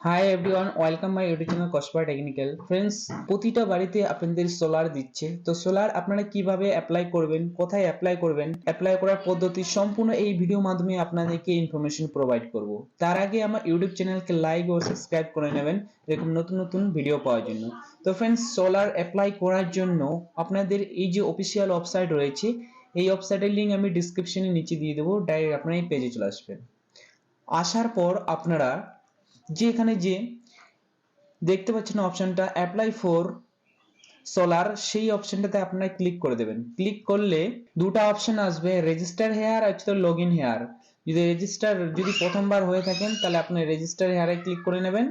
Hi everyone welcome my YouTube channel Kasba technical friends প্রতিটা বাড়িতে আপনাদের সোলার দিচ্ছে। তো সোলার আপনারা কীভাবে অ্যাপ্লাই করবেন, কোথায় অ্যাপ্লাই করবেন অ্যাপ্লাই করার পদ্ধতি সম্পূর্ণ এই ভিডিও মাধ্যমে আপনাদেরকে ইনফরমেশন প্রোভাইড করব। তার আগে আমার ইউটিউব চ্যানেলকে লাইক ও সাবস্ক্রাইব করে নেবেন, এরকম নতুন নতুন ভিডিও পাওয়ার জন্য। তো ফ্রেন্ডস সোলার অ্যাপ্লাই করার জন্য আপনাদের এই যে অফিসিয়াল ওয়েবসাইট রয়েছে, এই ওয়েবসাইটের লিঙ্ক আমি ডিসক্রিপশনে নিচে দিয়ে দেবো ডাইরেক্ট আপনারা এই পেজে চলে আসবেন। আসার পর আপনারা যে এখানে যে দেখতে পাচ্ছেন অপশনটা অ্যাপ্লাই ফর সোলার সেই অপশনটাতে আপনারা ক্লিক করে দেবেন। ক্লিক করলে দুটো অপশন আসবে রেজিস্টার হেয়ার আর হচ্ছে লগ ইন হেয়ার যদি রেজিস্টার যদি প্রথমবার হয়ে থাকেন, তাহলে আপনি রেজিস্টার হেয়ারে ক্লিক করে নেবেন।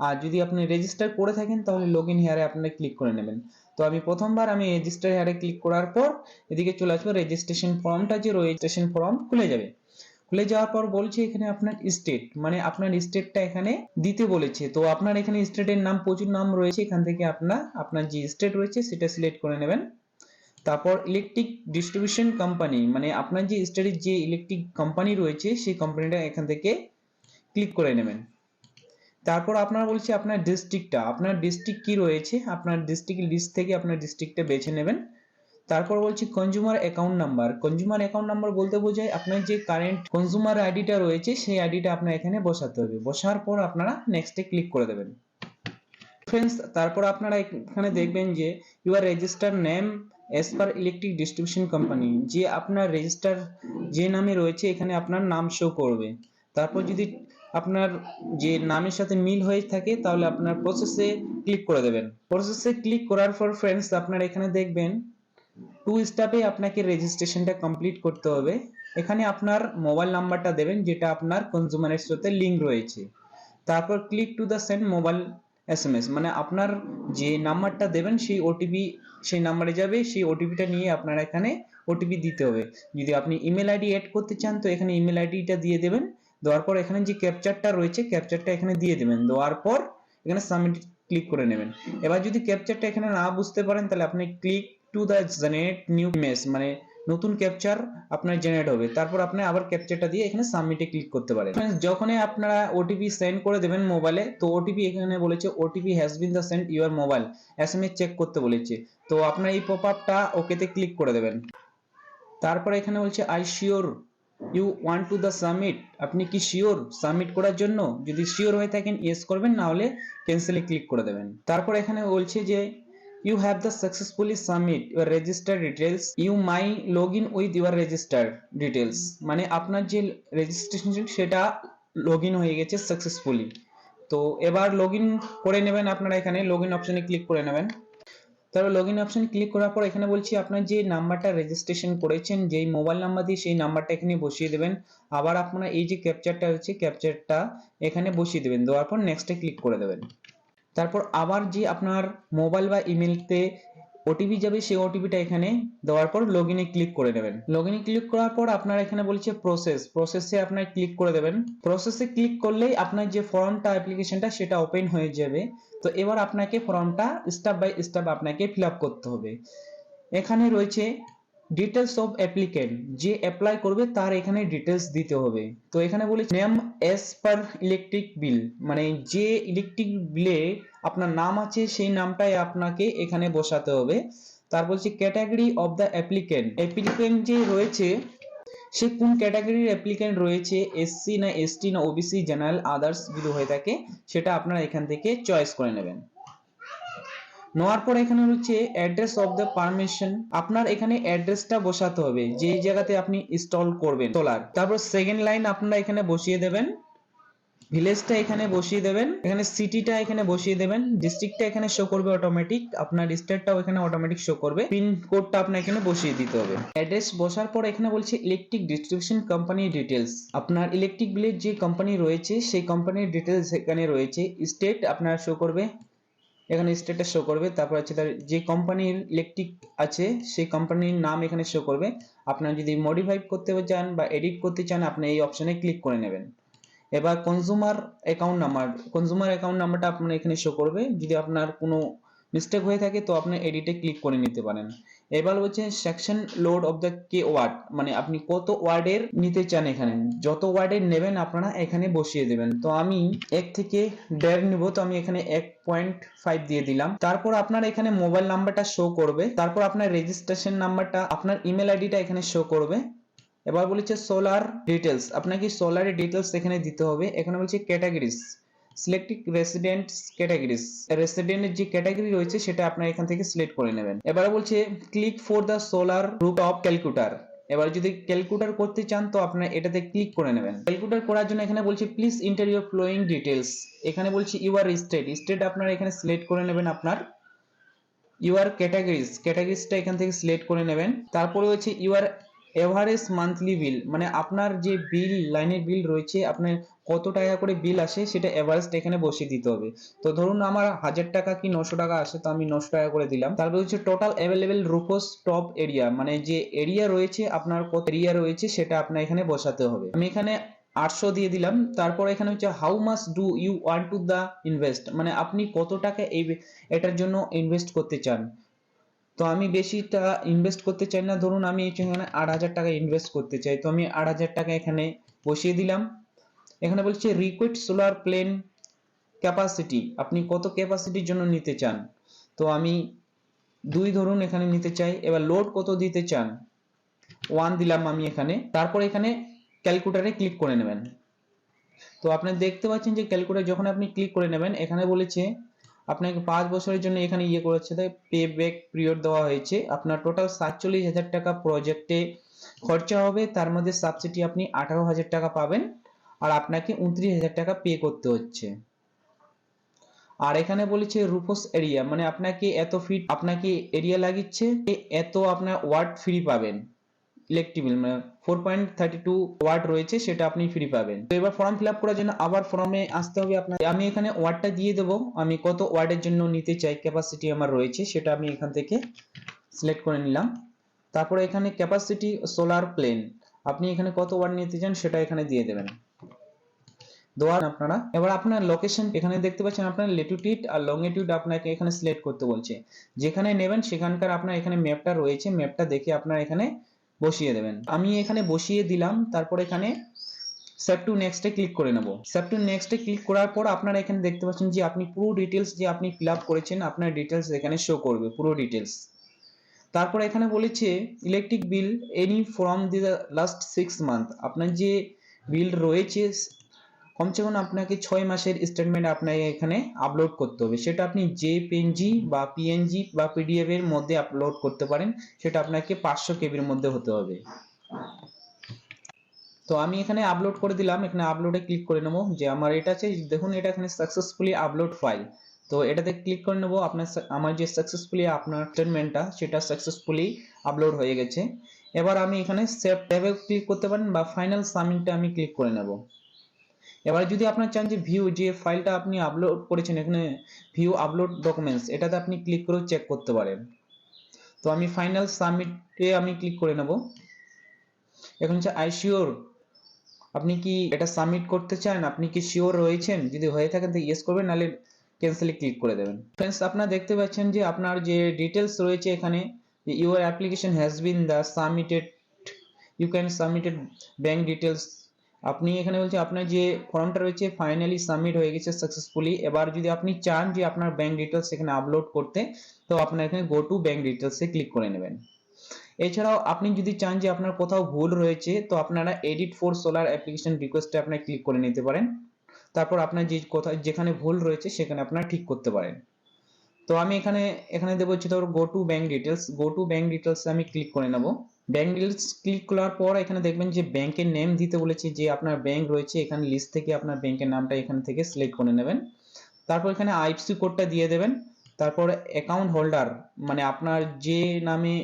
আর যদি আপনি রেজিস্টার করে থাকেন, তাহলে লগ ইন হেয়ারে আপনারা ক্লিক করে নেবেন। তো আমি প্রথমবার আমি রেজিস্টার হেয়ারে ক্লিক করার পর, এদিকে চলে আসব রেজিস্ট্রেশন ফর্মটা যে রেজিস্ট্রেশন ফর্ম খুলে যাবে। খুলে যাওয়ার পর বলছে এখানে আপনার স্টেট মানে আপনার স্টেটটা এখানে দিতে বলেছে। তো আপনার এখানে স্টেটের নাম, প্রচুর নাম রয়েছে। এখান থেকে আপনার আপনার যে স্টেট রয়েছে সেটা সিলেক্ট করে নেবেন। তারপর ইলেকট্রিক ডিস্ট্রিবিউশন কোম্পানি মানে আপনার যে স্টেটের যে ইলেকট্রিক কোম্পানি রয়েছে, সেই কোম্পানিটা এখান থেকে ক্লিক করে নেবেন। তারপর আপনার বলছে আপনার ডিস্ট্রিক্টটা আপনার ডিস্ট্রিক্ট কি রয়েছে? আপনার ডিস্ট্রিক্ট লিস্ট থেকে আপনার ডিস্ট্রিক্টটা বেছে নেবেন। তারপর বলছি consumer account number consumer account number বলতে বোঝায় আপনার যে কারেন্ট কনজিউমার আইডিটা রয়েছে, সেই আইডিটা আপনার এখানে বসাতে হবে। বসার পর আপনারা নেক্সটে ক্লিক করে দেবেন। ফ্রেন্ডস তারপর আপনারা এখানে দেখবেন যে your register name as per electric distribution company যে আপনার রেজিস্টার যে নামে রয়েছে, এখানে আপনার নাম শো করবে। তারপর যদি আপনার যে নামের সাথে মিল হয়ে থাকে, তাহলে আপনার প্রসেসে ক্লিক করে দেবেন। প্রসেসে ক্লিক করার পর ফ্রেন্ডস আপনারা এখানে দেখবেন টু স্টেপে আপনাকে রেজিস্ট্রেশনটা কমপ্লিট করতে হবে। এখানে আপনার মোবাইল নাম্বারটা দেবেন, যেটা আপনার কনজিউমারের সাথে লিঙ্ক রয়েছে। তারপর click to the send mobile SMS মানে আপনার যে নাম্বারটা দেবেন, সেই ওটিপি সেই নাম্বারে যাবে, সেই ওটিপিটা নিয়ে আপনার এখানে ওটিপি দিতে হবে। যদি আপনি ইমেল আইডি অ্যাড করতে চান, তো এখানে ইমেল আইডিটা দিয়ে দেবেন। দেওয়ার পর এখানে যে ক্যাপচারটা রয়েছে ক্যাপচারটা এখানে দিয়ে দেবেন। দেওয়ার পর এখানে সাবমিট ক্লিক করে নেবেন। এবার যদি ক্যাপচারটা এখানে না বুঝতে পারেন, তাহলে আপনি click to the generate new image মানে নতুন ক্যাপচার আপনার জেনারেট হবে। তারপর আপনি আবার ক্যাপচারটা দিয়ে এখানে সাবমিটে ক্লিক করতে পারেন। যখনই আপনারা ওটিপি সেন্ড করে দেবেন মোবাইলে তো ওটিপি এখানে বলেছে OTP has been the send your mobile SMS check করতে বলেছে। তো আপনার এই পপ আপটা ওকেতে ক্লিক করে দেবেন। তারপর এখানে বলছে I sure you want to the submit আপনি কি শিওর সাবমিট করার জন্য? যদি শিওর হয়ে থাকেন ইয়েস করবেন, না হলে ক্যান্সেলে ক্লিক করে দেবেন। তারপর এখানে বলছে যে you have the successfully submit your register details. You may log in with your register details. মানে আপনার যে রেজিস্ট্রেশন সেটা লগ ইন হয়ে গেছে সাকসেসফুলি তো এবার লগ ইন করে নেবেন আপনারা এখানে। লগ ইন অপশনে ক্লিক করে নেবেন। তারপর লগ ইন অপশন ক্লিক করার পর এখানে বলছি আপনার যে নাম্বারটা রেজিস্ট্রেশন করেছেন, যেই মোবাইল নাম্বার দিয়ে সেই নাম্বারটা এখানে বসিয়ে দেবেন। আবার আপনারা এই যে ক্যাপচারটা হচ্ছে ক্যাপচারটা এখানে বসিয়ে দেবেন। দেওয়ার পর নেক্সটে ক্লিক করে দেবেন। তারপর আবার যে আপনার মোবাইল বা ইমেলতে ওটিপি যাবে, সেই ওটিপিটা এখানে দেওয়ার পর লগ ইনে ক্লিক করে নেবেন লগ ইনে ক্লিক করার পর আপনার এখানে বলছে প্রসেস প্রসেসে আপনার ক্লিক করে দেবেন। প্রসেসে ক্লিক করলেই আপনার যে ফর্মটা অ্যাপ্লিকেশনটা সেটা ওপেন হয়ে যাবে। তো এবার আপনাকে ফর্মটা স্টেপ বাই স্টেপ আপনাকে ফিল করতে হবে। এখানে রয়েছে ডিটেলস অফ অ্যাপ্লিকেন্ট যে অ্যাপ্লাই করবে তার এখানে ডিটেলস দিতে হবে। তো এখানে বলেছে name as per electric bill মানে যে ইলেকট্রিক বিলে আপনার নাম আছে, সেই নামটাই আপনাকে এখানে বসাতে হবে। তার বলছে category of the applicant applicant যে রয়েছে, সে কোন ক্যাটাগরির অ্যাপ্লিকেন্ট রয়েছে এসসি না এসটি না ওবিসি জেনারেল আদার্স যদি হয়ে থাকে, সেটা আপনারা এখান থেকে চয়েস করে নেবেন। নেওয়ার পর এখানে হচ্ছে অ্যাড্রেস অফ দ্য পারমিশন আপনার এখানে অ্যাড্রেসটা বসাতে হবে, যে জায়গাতে আপনি ইনস্টল করবেন সোলার তারপর সেকেন্ড লাইন আপনারা এখানে বসিয়ে দেবেন। ভিলেজটা এখানে বসিয়ে দেবেন, এখানে সিটিটা এখানে বসিয়ে দেবেন। ডিস্ট্রিক্টটা এখানে শো করবে অটোমেটিক আপনার স্টেটটাও এখানে অটোমেটিক শো করবে। পিন কোডটা আপনার এখানে বসিয়ে দিতে হবে। অ্যাড্রেস বসার পর এখানে বলছে ইলেকট্রিক ডিস্ট্রিবিউশন কোম্পানি ডিটেলস আপনার ইলেকট্রিক বিলের যে কোম্পানি রয়েছে, সেই কোম্পানির ডিটেলস এখানে রয়েছে। স্টেট আপনার শো করবে। এখানে স্টেটাস শো করবে। তারপর হচ্ছে তার যে কোম্পানির ইলেকট্রিক আছে, সেই কোম্পানির নাম এখানে শো করবে। আপনার যদি মডিফাই করতে চান বা এডিট করতে চান, আপনি এই অপশনে ক্লিক করে নেবেন। এবার consumer account number consumer account নাম্বারটা আপনার এখানে শো করবে। যদি আপনার কোনো মিস্টেক হয়ে থাকে, তো আপনি এডিটে ক্লিক করে নিতে পারেন। এবার হচ্ছে section load of the K watt মানে আপনি কত ওয়ার্ডের নিতে চান এখানে। যত ওয়ার্ডের নেবেন আপনারা এখানে বসিয়ে দেবেন। তো আমি এক থেকে দেড় নিব, তো আমি এখানে এক পয়েন্ট ফাইভ দিয়ে দিলাম। তারপর আপনার এখানে মোবাইল নাম্বারটা শো করবে। তারপর আপনার রেজিস্ট্রেশন নাম্বারটা আপনার ইমেল আইডিটা এখানে শো করবে। এবার বলেছে সোলার ডিটেলস আপনাকে সোলারের ডিটেলস এখানে দিতে হবে। এখানে বলছে ক্যাটাগরিজ সিলেক্টিভ রেসিডেন্ট ক্যাটাগরিজ রেসিডেন্টের যে ক্যাটাগরি রয়েছে, সেটা আপনার এখান থেকে সিলেক্ট করে নেবেন। এবারে বলছে click for the solar rooftop calculator এবার যদি ক্যালকুলেটর করতে চান, তো আপনার এটাতে ক্লিক করে নেবেন। ক্যালকুলেটর করার জন্য এখানে বলছে please enter your following details এখানে বলছে ইউআর স্টেট স্টেট আপনারা এখানে সিলেক্ট করে নেবেন আপনার ইউআর ক্যাটাগরিজ ক্যাটাগরিজটা এখান থেকে সিলেক্ট করে নেবেন। তারপরে হচ্ছে ইউআর এভারেজ মান্থলি বিল মানে আপনার যে বিল লাইনের বিল রয়েছে, আপনার কত টাকা করে বিল আসে, সেটা এভারেজটা এখানে বসিয়ে দিতে হবে। তো ধরুন আমার হাজার টাকা কি নশো টাকা আসে, তো আমি নশো টাকা করে দিলাম। তারপর হচ্ছে total available rooftop area মানে যে এরিয়া রয়েছে, আপনার কত এরিয়া রয়েছে, সেটা আপনার এখানে বসাতে হবে। আমি এখানে আটশো দিয়ে দিলাম। তারপর এখানে হচ্ছে how much do you want to the invest মানে আপনি কত টাকা এই এটার জন্য ইনভেস্ট করতে চান? তো আমি বেশি টাকা ইনভেস্ট করতে চাই না। ধরুন আমি এখানে আট হাজার টাকা ইনভেস্ট করতে চাই, তো আমি আট হাজার টাকা এখানে বসিয়ে দিলাম। এখানে বলছে রিকুইড সোলার প্লেন ক্যাপাসিটি আপনি কত ক্যাপাসিটির জন্য নিতে চান? তো আমি দুই ধরুন এখানে নিতে চাই, এবার লোড কত দিতে চান? ওয়ান দিলাম আমি এখানে, তারপর এখানে ক্যালকুলেটারে ক্লিক করে নেবেন। তো আপনি দেখতে পাচ্ছেন যে ক্যালকুলেটার যখন আপনি ক্লিক করে নেবেন, এখানে বলেছে আপনাকে পাঁচ বছরের জন্য এখানে ইয়ে করেছে, তাই পে ব্যাক পিরিয়ড দেওয়া হয়েছে। আপনার টোটাল সাতচল্লিশ হাজার টাকা প্রজেক্টে খরচা হবে, তার মধ্যে সাবসিডি আপনি আঠারো হাজার টাকা পাবেন, আর আপনাকে উনত্রিশ হাজার টাকা পে করতে হচ্ছে। আর এখানে বলেছে রুপোস এরিয়া মানে আপনাকে এত ফিট আপনাকে এরিয়া লাগিচ্ছে, এত আপনার ওয়ার্ড ফ্রি পাবেন। ইলেকট্রিক বিল মানে four point thirty two watt রয়েছে, সেটা আপনি ফ্রি পাবেন। তো এবার ফর্ম ফিল আপ করার জন্য আবার ফর্মে আসতে হবে আপনার। আমি এখানে ওয়ার্ডটা দিয়ে দেবো। আমি কত ওয়ার্ডের জন্য নিতে চাই ক্যাপাসিটি আমার রয়েছে, সেটা আমি এখান থেকে সিলেক্ট করে নিলাম। তারপরে এখানে ক্যাপাসিটি সোলার প্লেন আপনি এখানে কত ওয়ার্ড নিতে চান, সেটা এখানে দিয়ে দেবেন। দেওয়ার আপনারা এবার আপনার লোকেশন এখানে দেখতে পাচ্ছেন আপনার লেটিটিউড আর লংগিটিউড আপনাকে এখানে সিলেক্ট করতে বলছে। যেখানে নেবেন, সেখানকার আপনার এখানে ম্যাপটা রয়েছে। ম্যাপটা দেখে আপনার এখানে বসিয়ে দেবেন। আমি এখানে বসিয়ে দিলাম, তারপর এখানে সেভ টু নেক্সটে ক্লিক করে নেব। সেভ টু নেক্সটে ক্লিক করার পর আপনারা এখানে দেখতে পাচ্ছেন যে আপনি পুরো ডিটেলস যে আপনি ফিল আপ করেছেন, আপনার ডিটেলস এখানে শো করবে, পুরো ডিটেলস তারপর এখানে বলেছে electric bill any from the last six month আপনার যে বিল রয়েছে কমসে কম আপনাকে ছয় মাসের স্টেটমেন্ট আপনাকে এখানে আপলোড করতে হবে। সেটা আপনি যে পেনজি বা পিএনজি বা পিডিএফ এর মধ্যে আপলোড করতে পারেন। সেটা আপনাকে পাঁচশো কেবির মধ্যে হতে হবে। তো আমি এখানে আপলোড করে দিলাম। এখানে আপলোডে ক্লিক করে নেব। যে আমার এটা আছে, দেখুন এটা এখানে সাকসেসফুলি আপলোড ফাইল তো এটাতে ক্লিক করে নেব। আপনার আমার যে সাকসেসফুলি আপনার স্টেটমেন্টটা সেটা সাকসেসফুলি আপলোড হয়ে গেছে। এবার আমি এখানে সেভ ট্যাবে ক্লিক করতে পারেন বা ফাইনাল সাবমিটে আমি ক্লিক করে নেব। এবার যদি আপনার চান যে ভিউ যে ফাইলটা আপনি আপলোড করেছেন, এখানে ভিউ আপলোড ডকুমেন্টস এটাতে আপনি ক্লিক করেও চেক করতে পারেন। তো আমি ফাইনাল সাবমিটে আমি ক্লিক করে নেব। এখন হচ্ছে আই শিওর আপনি কি এটা সাবমিট করতে চান? আপনি কি শিওর রয়েছেন? যদি হয়ে থাকেন তো ইয়েস করবেন, নাহলে ক্যান্সেলে ক্লিক করে দেবেন। ফ্রেন্ডস আপনারা দেখতে পাচ্ছেন যে আপনার যে ডিটেলস রয়েছে এখানে your application has been the submitted you can submitted bank details আপনি এখানে বলছে আপনার যে ফর্মটা রয়েছে ফাইনালি সাবমিট হয়ে গেছে সাকসেসফুলি এবার যদি আপনি চান যে আপনার ব্যাংক ডিটেলস এখানে আপলোড করতে, তো আপনার এখানে গো টু ব্যাংক ডিটেলসে ক্লিক করে নেবেন। এছাড়াও আপনি যদি চান যে আপনার কোথাও ভুল রয়েছে, তো আপনারা এডিট ফোর সোলার অ্যাপ্লিকেশন রিকোয়েস্টে আপনার ক্লিক করে নিতে পারেন। তারপর আপনার যে কোথায় যেখানে ভুল রয়েছে, সেখানে আপনারা ঠিক করতে পারেন। তো আমি এখানে এখানে দেবো হচ্ছে ধরো go to bank details go to bank details আমি ক্লিক করে নেব। ব্যাংক ডিটেলস ক্লিক করার পর এখানে দেখবেন যে ব্যাংকের নেম দিতে বলেছে যে আপনার ব্যাংক রয়েছে, এখানে লিস্ট থেকে আপনার ব্যাংকের নামটা এখান থেকে সিলেক্ট করে নেবেন। তারপর এখানে আইএফসি কোডটা দিয়ে দেবেন। তারপর অ্যাকাউন্ট হোল্ডার মানে আপনার যে নামে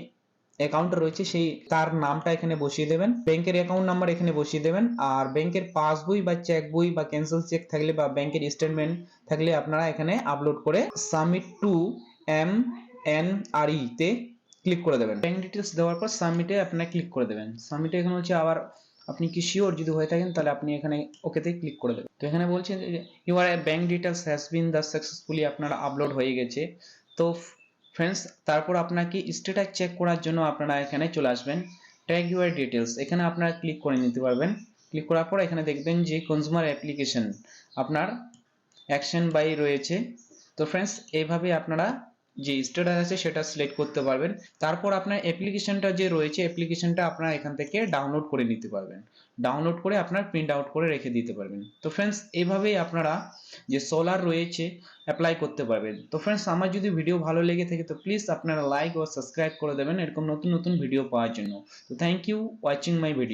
অ্যাকাউন্ট রয়েছে, সেই তার নামটা এখানে বসিয়ে দেবেন ব্যাংকের অ্যাকাউন্ট নাম্বার এখানে বসিয়ে দেবেন, আর ব্যাংকের পাসবই বা চেক বই বা ক্যান্সেল চেক থাকলে বা ব্যাংকের স্টেটমেন্ট থাকলে আপনারা এখানে আপলোড করে submit to M N R E তে ক্লিক করে দেবেন। ব্যাংক ডিটেলস দেওয়ার পর সাবমিটে আপনারা ক্লিক করে দেবেন। সাবমিটে এখানে হচ্ছে আবার আপনি কি শিওর যদি হয়ে থাকেন, তাহলে আপনি এখানে ওকেতে ক্লিক করে দেবেন। তো এখানে বলছে your bank details has been the successfully আপনার আপলোড হয়ে গেছে। তো ফ্রেন্ডস তারপর আপনাকে স্ট্যাটাস চেক করার জন্য আপনারা এখানে চলে আসবেন। ট্যাগ ইউর ডিটেলস এখানে আপনারা ক্লিক করে নিতে পারবেন। ক্লিক করার পর এখানে দেখবেন যে কনজিউমার অ্যাপ্লিকেশন আপনার অ্যাকশন বাই রয়েছে। তো ফ্রেন্ডস এইভাবে আপনারা যে স্ট্যাটাস আছে সেটা সিলেক্ট করতে পারবেন। তারপর আপনার অ্যাপ্লিকেশনটা যে রয়েছে অ্যাপ্লিকেশনটা আপনারা এখান থেকে ডাউনলোড করে নিতে পারবেন। ডাউনলোড করে আপনার প্রিন্ট আউট করে রেখে দিতে পারবেন। তো ফ্রেন্ডস এইভাবেই আপনারা যে সোলার রয়েছে অ্যাপ্লাই করতে পারবেন। তো ফ্রেন্ডস আমার যদি ভিডিও ভালো লেগে থাকে, তো প্লিজ আপনারা লাইক ও সাবস্ক্রাইব করে দেবেন। এরকম নতুন নতুন ভিডিও পাওয়ার জন্য। তো thank you watching my video